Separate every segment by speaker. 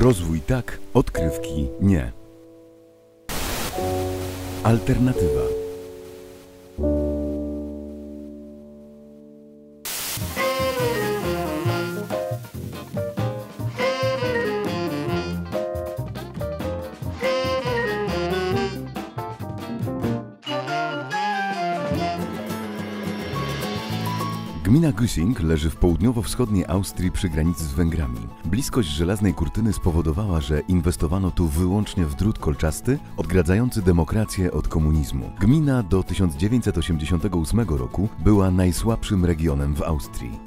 Speaker 1: Rozwój tak, odkrywki nie. Alternatywa. Gmina Güssing leży w południowo-wschodniej Austrii przy granicy z Węgrami. Bliskość żelaznej kurtyny spowodowała, że inwestowano tu wyłącznie w drut kolczasty, odgradzający demokrację od komunizmu. Gmina do 1988 roku była najsłabszym regionem w Austrii.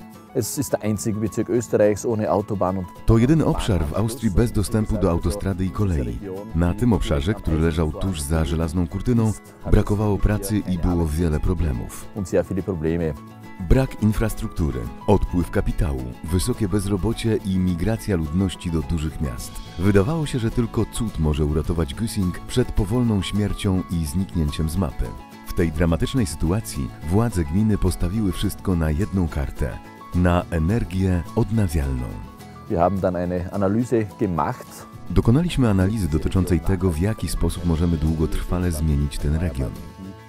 Speaker 1: To jedyny obszar w Austrii bez dostępu do autostrady i kolei. Na tym obszarze, który leżał tuż za żelazną kurtyną, brakowało pracy i było wiele problemów. Brak infrastruktury, odpływ kapitału, wysokie bezrobocie i migracja ludności do dużych miast. Wydawało się, że tylko cud może uratować Güssing przed powolną śmiercią i zniknięciem z mapy. W tej dramatycznej sytuacji władze gminy postawiły wszystko na jedną kartę na energię odnawialną.
Speaker 2: Wir haben dann eine Analyse gemacht.
Speaker 1: Dokonaliśmy analizy dotyczącej tego, w jaki sposób możemy długotrwale zmienić ten region.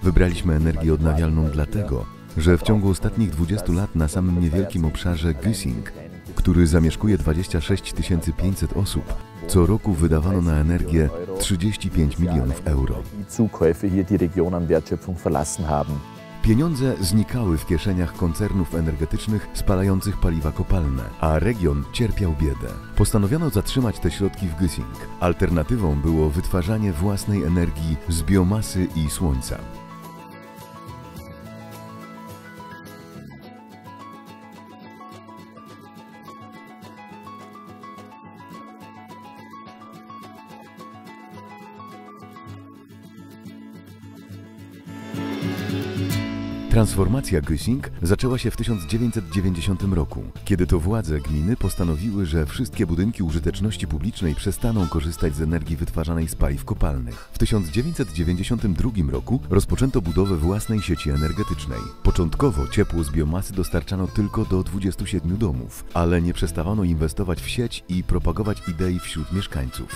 Speaker 1: Wybraliśmy energię odnawialną dlatego, że w ciągu ostatnich 20 lat na samym niewielkim obszarze Güssing, który zamieszkuje 26 500 osób, co roku wydawano na energię 35 milionów euro. Pieniądze znikały w kieszeniach koncernów energetycznych spalających paliwa kopalne, a region cierpiał biedę. Postanowiono zatrzymać te środki w Güssing. Alternatywą było wytwarzanie własnej energii z biomasy i słońca. Transformacja Güssing zaczęła się w 1990 roku, kiedy to władze gminy postanowiły, że wszystkie budynki użyteczności publicznej przestaną korzystać z energii wytwarzanej z paliw kopalnych. W 1992 roku rozpoczęto budowę własnej sieci energetycznej. Początkowo ciepło z biomasy dostarczano tylko do 27 domów, ale nie przestawano inwestować w sieć i propagować idei wśród mieszkańców.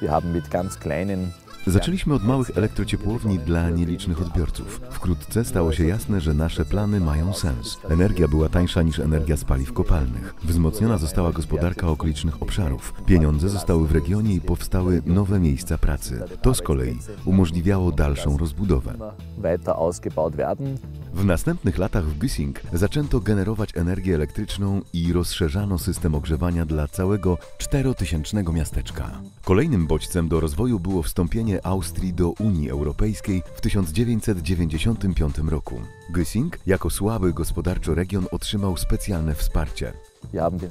Speaker 2: Wir haben mit ganz kleinen
Speaker 1: Zaczęliśmy od małych elektrociepłowni dla nielicznych odbiorców. Wkrótce stało się jasne, że nasze plany mają sens. Energia była tańsza niż energia z paliw kopalnych. Wzmocniona została gospodarka okolicznych obszarów. Pieniądze zostały w regionie i powstały nowe miejsca pracy. To z kolei umożliwiało dalszą rozbudowę. W następnych latach w Güssing zaczęto generować energię elektryczną i rozszerzano system ogrzewania dla całego czterotysięcznego miasteczka. Kolejnym bodźcem do rozwoju było wstąpienie Austrii do Unii Europejskiej w 1995 roku. Güssing jako słaby gospodarczo region otrzymał specjalne wsparcie.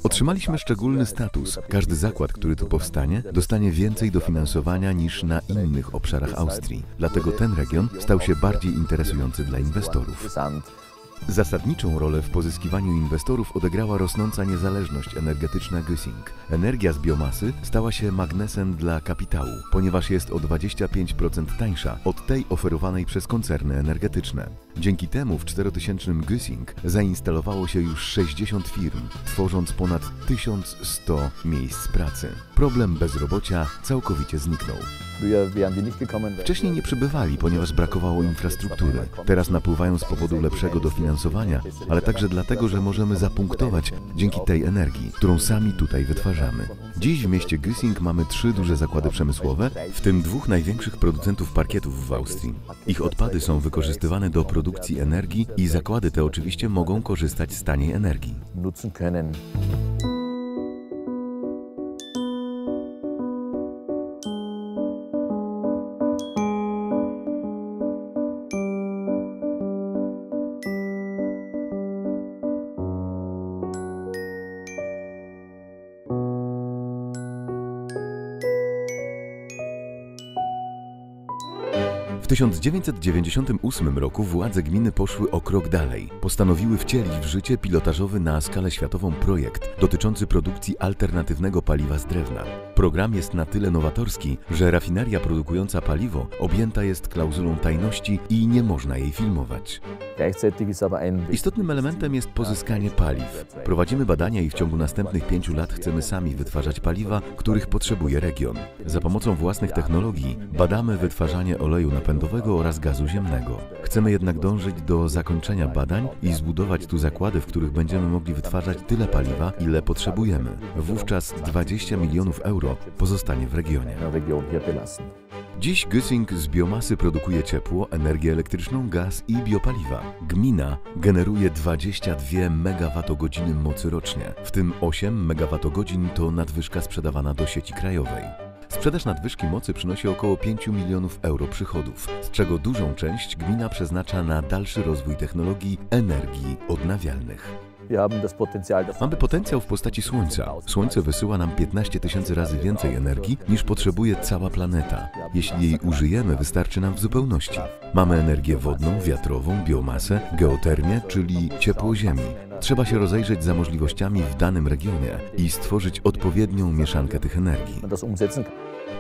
Speaker 1: Otrzymaliśmy szczególny status. Każdy zakład, który tu powstanie, dostanie więcej dofinansowania niż na innych obszarach Austrii. Dlatego ten region stał się bardziej interesujący dla inwestorów. Zasadniczą rolę w pozyskiwaniu inwestorów odegrała rosnąca niezależność energetyczna Güssing. Energia z biomasy stała się magnesem dla kapitału, ponieważ jest o 25% tańsza od tej oferowanej przez koncerny energetyczne. Dzięki temu w 4000 Güssing zainstalowało się już 60 firm, tworząc ponad 1100 miejsc pracy. Problem bezrobocia całkowicie zniknął. Wcześniej nie przybywali, ponieważ brakowało infrastruktury. Teraz napływają z powodu lepszego dofinansowania, ale także dlatego, że możemy zapunktować dzięki tej energii, którą sami tutaj wytwarzamy. Dziś w mieście Güssing mamy trzy duże zakłady przemysłowe, w tym dwóch największych producentów parkietów w Austrii. Ich odpady są wykorzystywane do produkcji energii i zakłady te oczywiście mogą korzystać z taniej energii. 1998 roku władze gminy poszły o krok dalej. Postanowiły wcielić w życie pilotażowy na skalę światową projekt dotyczący produkcji alternatywnego paliwa z drewna. Program jest na tyle nowatorski, że rafineria produkująca paliwo objęta jest klauzulą tajności i nie można jej filmować. Istotnym elementem jest pozyskanie paliw. Prowadzimy badania i w ciągu następnych pięciu lat chcemy sami wytwarzać paliwa, których potrzebuje region. Za pomocą własnych technologii badamy wytwarzanie oleju napędowego oraz gazu ziemnego. Chcemy jednak dążyć do zakończenia badań i zbudować tu zakłady, w których będziemy mogli wytwarzać tyle paliwa, ile potrzebujemy. Wówczas 20 milionów euro pozostanie w regionie. Dziś Güssing z biomasy produkuje ciepło, energię elektryczną, gaz i biopaliwa. Gmina generuje 22 MWh mocy rocznie, w tym 8 MWh to nadwyżka sprzedawana do sieci krajowej. Sprzedaż nadwyżki mocy przynosi około 5 milionów euro przychodów, z czego dużą część gmina przeznacza na dalszy rozwój technologii energii odnawialnych. Mamy potencjał w postaci Słońca. Słońce wysyła nam 15 tysięcy razy więcej energii niż potrzebuje cała planeta. Jeśli jej użyjemy, wystarczy nam w zupełności. Mamy energię wodną, wiatrową, biomasę, geotermię, czyli ciepło ziemi. Trzeba się rozejrzeć za możliwościami w danym regionie i stworzyć odpowiednią mieszankę tych energii.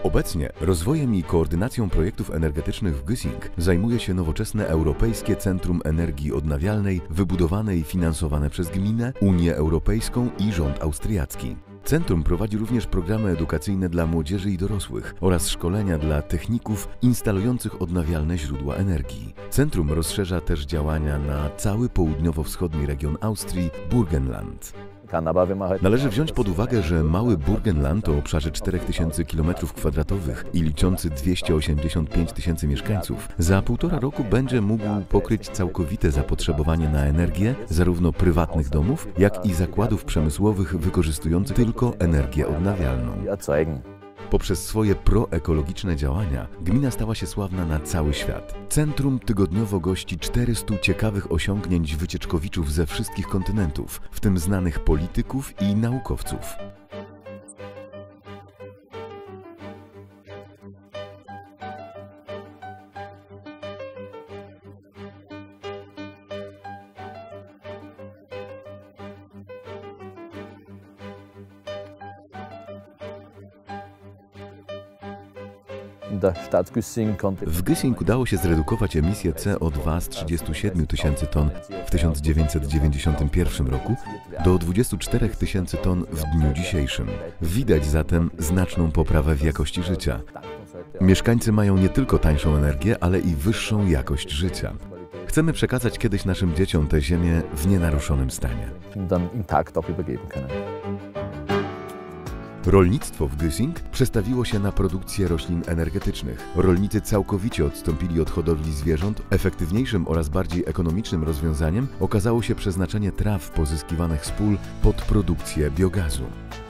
Speaker 1: Obecnie rozwojem i koordynacją projektów energetycznych w Güssing zajmuje się nowoczesne Europejskie Centrum Energii Odnawialnej, wybudowane i finansowane przez gminę, Unię Europejską i rząd austriacki. Centrum prowadzi również programy edukacyjne dla młodzieży i dorosłych oraz szkolenia dla techników instalujących odnawialne źródła energii. Centrum rozszerza też działania na cały południowo-wschodni region Austrii, Burgenland. Należy wziąć pod uwagę, że mały Burgenland o obszarze 4000 km2 i liczący 285 tysięcy mieszkańców za półtora roku będzie mógł pokryć całkowite zapotrzebowanie na energię zarówno prywatnych domów, jak i zakładów przemysłowych wykorzystujących tylko energię odnawialną. Poprzez swoje proekologiczne działania gmina stała się sławna na cały świat. Centrum tygodniowo gości 400 ciekawych osiągnięć wycieczkowiczów ze wszystkich kontynentów, w tym znanych polityków i naukowców. W Güssing udało się zredukować emisję CO2 z 37 tysięcy ton w 1991 roku do 24 tysięcy ton w dniu dzisiejszym. Widać zatem znaczną poprawę w jakości życia. Mieszkańcy mają nie tylko tańszą energię, ale i wyższą jakość życia. Chcemy przekazać kiedyś naszym dzieciom tę ziemię w nienaruszonym stanie. Rolnictwo w Güssing przestawiło się na produkcję roślin energetycznych. Rolnicy całkowicie odstąpili od hodowli zwierząt. Efektywniejszym oraz bardziej ekonomicznym rozwiązaniem okazało się przeznaczenie traw pozyskiwanych z pól pod produkcję biogazu.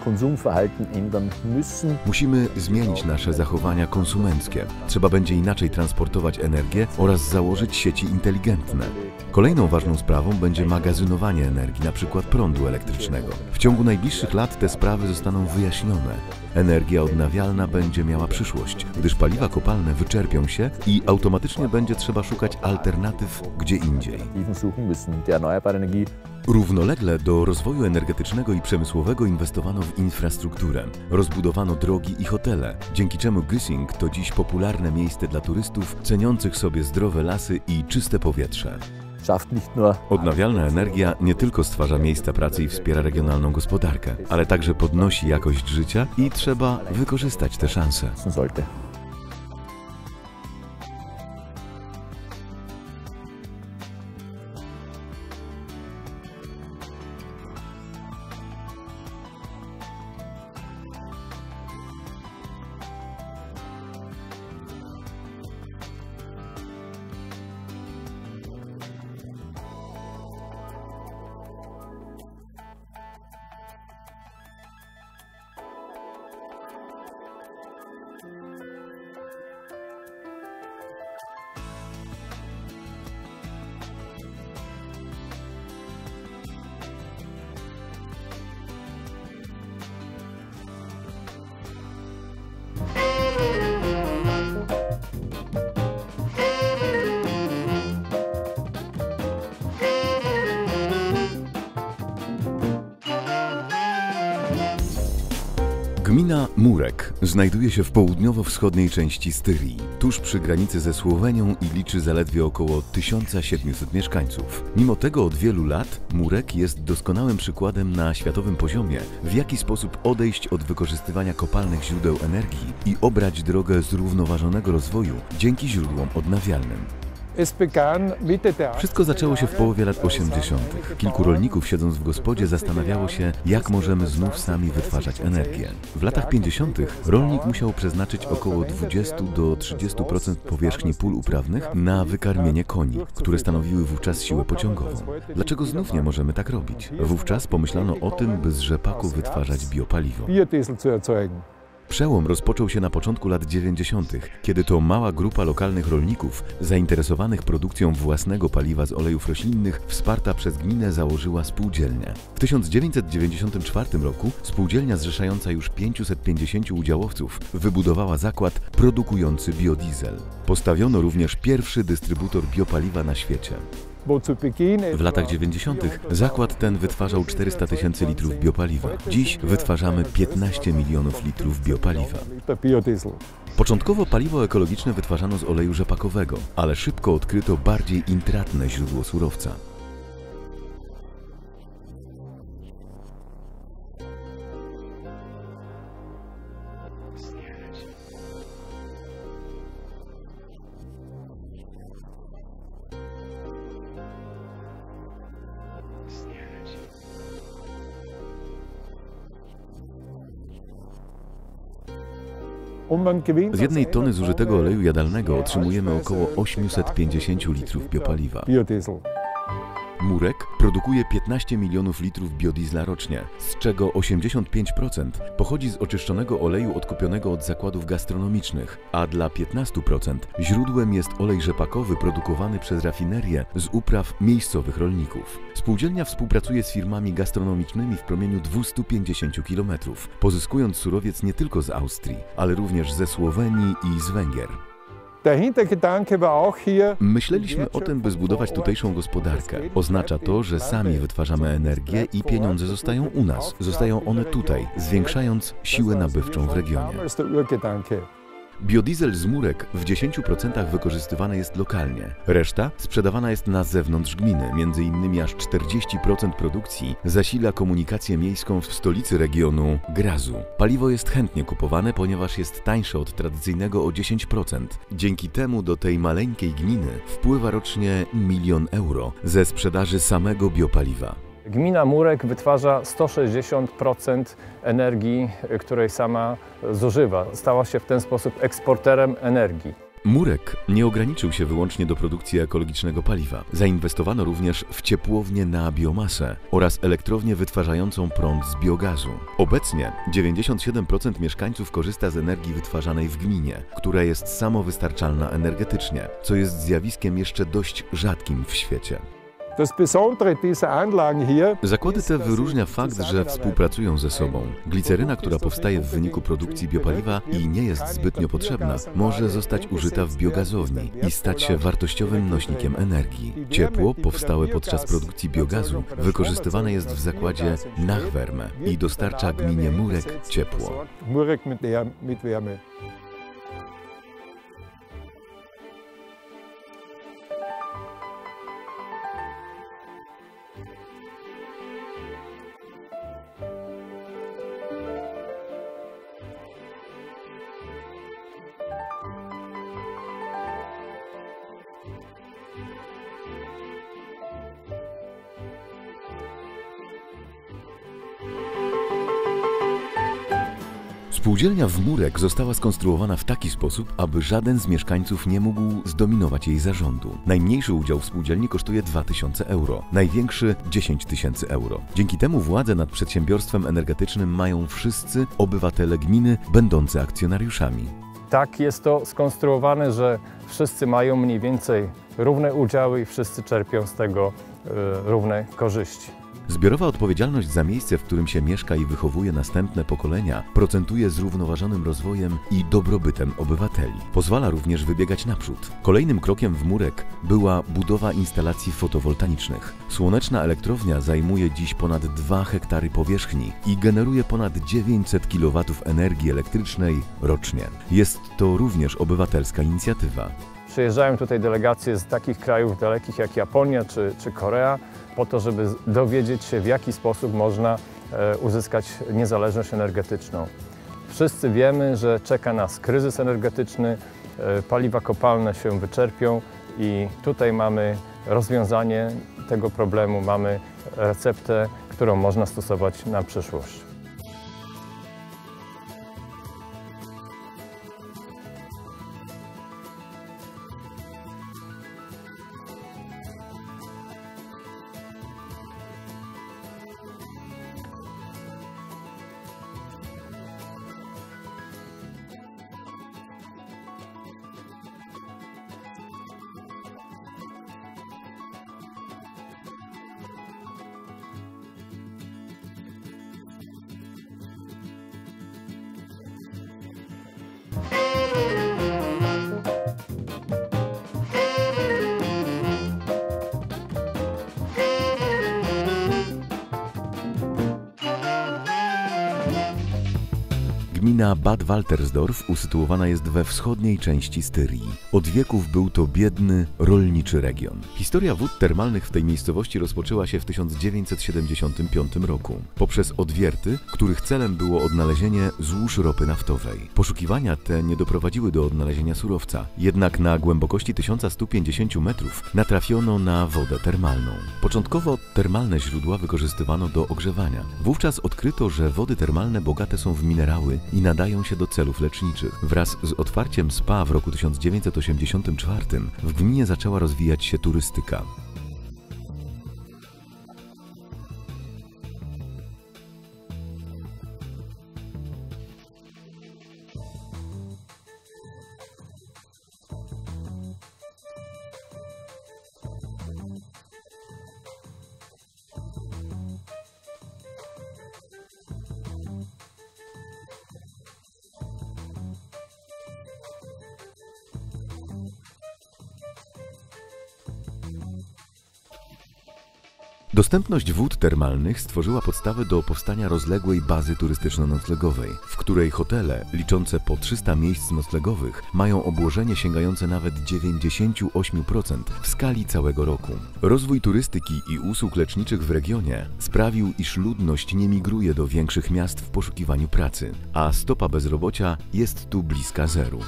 Speaker 2: Konsumverhalten ändern müssen.
Speaker 1: Musimy zmienić nasze zachowania konsumenckie. Trzeba będzie inaczej transportować energię oraz założyć sieci inteligentne. Kolejną ważną sprawą będzie magazynowanie energii, np. prądu elektrycznego. W ciągu najbliższych lat te sprawy zostaną wyjaśnione. Energia odnawialna będzie miała przyszłość, gdyż paliwa kopalne wyczerpią się i automatycznie będzie trzeba szukać alternatyw gdzie indziej. Równolegle do rozwoju energetycznego i przemysłowego inwestowano w infrastrukturę. Rozbudowano drogi i hotele, dzięki czemu Güssing to dziś popularne miejsce dla turystów ceniących sobie zdrowe lasy i czyste powietrze. Odnawialna energia nie tylko stwarza miejsca pracy i wspiera regionalną gospodarkę, ale także podnosi jakość życia i trzeba wykorzystać te szanse. Gmina Murek znajduje się w południowo-wschodniej części Styrii, tuż przy granicy ze Słowenią i liczy zaledwie około 1700 mieszkańców. Mimo tego od wielu lat Murek jest doskonałym przykładem na światowym poziomie, w jaki sposób odejść od wykorzystywania kopalnych źródeł energii i obrać drogę zrównoważonego rozwoju dzięki źródłom odnawialnym. Wszystko zaczęło się w połowie lat 80. Kilku rolników siedząc w gospodzie zastanawiało się, jak możemy znów sami wytwarzać energię. W latach 50. rolnik musiał przeznaczyć około 20 do 30% powierzchni pól uprawnych na wykarmienie koni, które stanowiły wówczas siłę pociągową. Dlaczego znów nie możemy tak robić? Wówczas pomyślano o tym, by z rzepaku wytwarzać biopaliwo. Przełom rozpoczął się na początku lat 90., kiedy to mała grupa lokalnych rolników zainteresowanych produkcją własnego paliwa z olejów roślinnych wsparta przez gminę założyła spółdzielnię. W 1994 roku spółdzielnia zrzeszająca już 550 udziałowców wybudowała zakład produkujący biodiesel. Postawiono również pierwszy dystrybutor biopaliwa na świecie. W latach 90. zakład ten wytwarzał 400 tysięcy litrów biopaliwa. Dziś wytwarzamy 15 milionów litrów biopaliwa. Początkowo paliwo ekologiczne wytwarzano z oleju rzepakowego, ale szybko odkryto bardziej intratne źródło surowca. Z jednej tony zużytego oleju jadalnego otrzymujemy około 850 litrów biopaliwa. Murek produkuje 15 milionów litrów biodiesla rocznie, z czego 85% pochodzi z oczyszczonego oleju odkupionego od zakładów gastronomicznych, a dla 15% źródłem jest olej rzepakowy produkowany przez rafinerię z upraw miejscowych rolników. Spółdzielnia współpracuje z firmami gastronomicznymi w promieniu 250 km, pozyskując surowiec nie tylko z Austrii, ale również ze Słowenii i z Węgier. Myśleliśmy o tym, by zbudować tutejszą gospodarkę. Oznacza to, że sami wytwarzamy energię i pieniądze zostają u nas. Zostają one tutaj, zwiększając siłę nabywczą w regionie. Biodiesel z murek w 10% wykorzystywany jest lokalnie. Reszta sprzedawana jest na zewnątrz gminy. Między innymi aż 40% produkcji zasila komunikację miejską w stolicy regionu Grazu. Paliwo jest chętnie kupowane, ponieważ jest tańsze od tradycyjnego o 10%. Dzięki temu do tej maleńkiej gminy wpływa rocznie milion euro ze sprzedaży samego biopaliwa.
Speaker 2: Gmina Murek wytwarza 160% energii, której sama zużywa. Stała się w ten sposób eksporterem energii.
Speaker 1: Murek nie ograniczył się wyłącznie do produkcji ekologicznego paliwa. Zainwestowano również w ciepłownię na biomasę oraz elektrownię wytwarzającą prąd z biogazu. Obecnie 97% mieszkańców korzysta z energii wytwarzanej w gminie, która jest samowystarczalna energetycznie, co jest zjawiskiem jeszcze dość rzadkim w świecie. Zakłady te wyróżnia fakt, że współpracują ze sobą. Gliceryna, która powstaje w wyniku produkcji biopaliwa i nie jest zbytnio potrzebna, może zostać użyta w biogazowni i stać się wartościowym nośnikiem energii. Ciepło powstałe podczas produkcji biogazu wykorzystywane jest w zakładzie Nachwärme i dostarcza gminie Murek ciepło. Spółdzielnia w Murek została skonstruowana w taki sposób, aby żaden z mieszkańców nie mógł zdominować jej zarządu. Najmniejszy udział w spółdzielni kosztuje 2000 euro, największy 10 tysięcy euro. Dzięki temu władzę nad przedsiębiorstwem energetycznym mają wszyscy obywatele gminy będący akcjonariuszami.
Speaker 2: Tak jest to skonstruowane, że wszyscy mają mniej więcej równe udziały i wszyscy czerpią z tego y, równe korzyści.
Speaker 1: Zbiorowa odpowiedzialność za miejsce, w którym się mieszka i wychowuje następne pokolenia, procentuje zrównoważonym rozwojem i dobrobytem obywateli. Pozwala również wybiegać naprzód. Kolejnym krokiem w murek była budowa instalacji fotowoltaicznych. Słoneczna elektrownia zajmuje dziś ponad 2 hektary powierzchni i generuje ponad 900 kW energii elektrycznej rocznie. Jest to również obywatelska inicjatywa.
Speaker 2: Przyjeżdżają tutaj delegacje z takich krajów dalekich jak Japonia czy, czy Korea po to, żeby dowiedzieć się w jaki sposób można e, uzyskać niezależność energetyczną. Wszyscy wiemy, że czeka nas kryzys energetyczny, e, paliwa kopalne się wyczerpią i tutaj mamy rozwiązanie tego problemu, mamy receptę, którą można stosować na przyszłość.
Speaker 1: Gmina Bad Waltersdorf usytuowana jest we wschodniej części Styrii. Od wieków był to biedny, rolniczy region. Historia wód termalnych w tej miejscowości rozpoczęła się w 1975 roku poprzez odwierty, których celem było odnalezienie złóż ropy naftowej. Poszukiwania te nie doprowadziły do odnalezienia surowca, jednak na głębokości 1150 metrów natrafiono na wodę termalną. Początkowo termalne źródła wykorzystywano do ogrzewania. Wówczas odkryto, że wody termalne bogate są w minerały i nadają się do celów leczniczych. Wraz z otwarciem spa w roku 1984 w gminie zaczęła rozwijać się turystyka. Dostępność wód termalnych stworzyła podstawę do powstania rozległej bazy turystyczno-noclegowej, w której hotele, liczące po 300 miejsc noclegowych, mają obłożenie sięgające nawet 98% w skali całego roku. Rozwój turystyki i usług leczniczych w regionie sprawił, iż ludność nie migruje do większych miast w poszukiwaniu pracy, a stopa bezrobocia jest tu bliska zeru.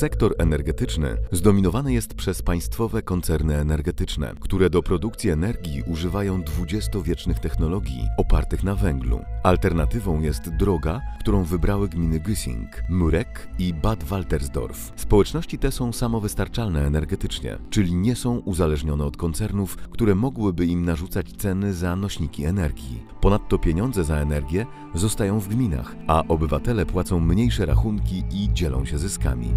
Speaker 1: Sektor energetyczny zdominowany jest przez państwowe koncerny energetyczne, które do produkcji energii używają dwudziestowiecznych technologii opartych na węglu. Alternatywą jest droga, którą wybrały gminy Güssing, Murek i Bad Waltersdorf. Społeczności te są samowystarczalne energetycznie, czyli nie są uzależnione od koncernów, które mogłyby im narzucać ceny za nośniki energii. Ponadto pieniądze za energię zostają w gminach, a obywatele płacą mniejsze rachunki i dzielą się zyskami.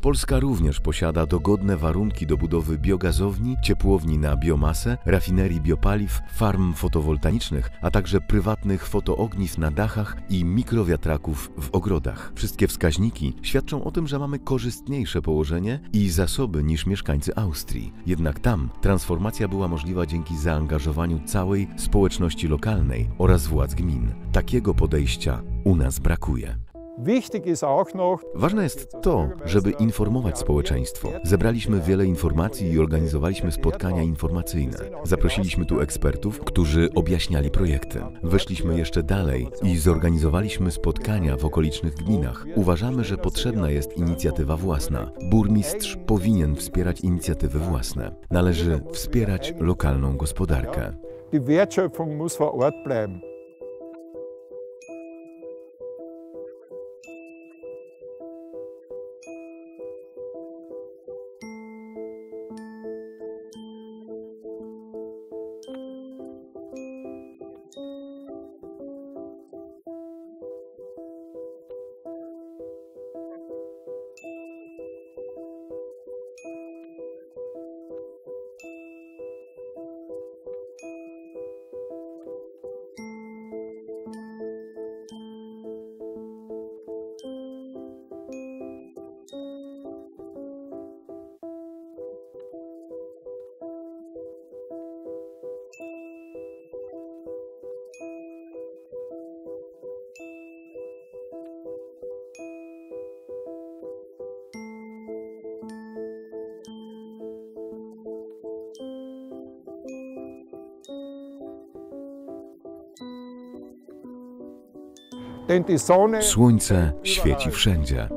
Speaker 1: Polska również posiada dogodne warunki do budowy biogazowni, ciepłowni na biomasę, rafinerii biopaliw, farm fotowoltaicznych, a także prywatnych fotoogniw na dachach i mikrowiatraków w ogrodach. Wszystkie wskaźniki świadczą o tym, że mamy korzystniejsze położenie i zasoby niż mieszkańcy Austrii. Jednak tam transformacja była możliwa dzięki zaangażowaniu całej społeczności lokalnej oraz władz gmin. Takiego podejścia u nas brakuje. Ważne jest to, żeby informować społeczeństwo. Zebraliśmy wiele informacji i organizowaliśmy spotkania informacyjne. Zaprosiliśmy tu ekspertów, którzy objaśniali projekty. Weszliśmy jeszcze dalej i zorganizowaliśmy spotkania w okolicznych gminach. Uważamy, że potrzebna jest inicjatywa własna. Burmistrz powinien wspierać inicjatywy własne. Należy wspierać lokalną gospodarkę.
Speaker 3: Die Wertschöpfung muss vor Ort bleiben.
Speaker 1: Słońce świeci wszędzie.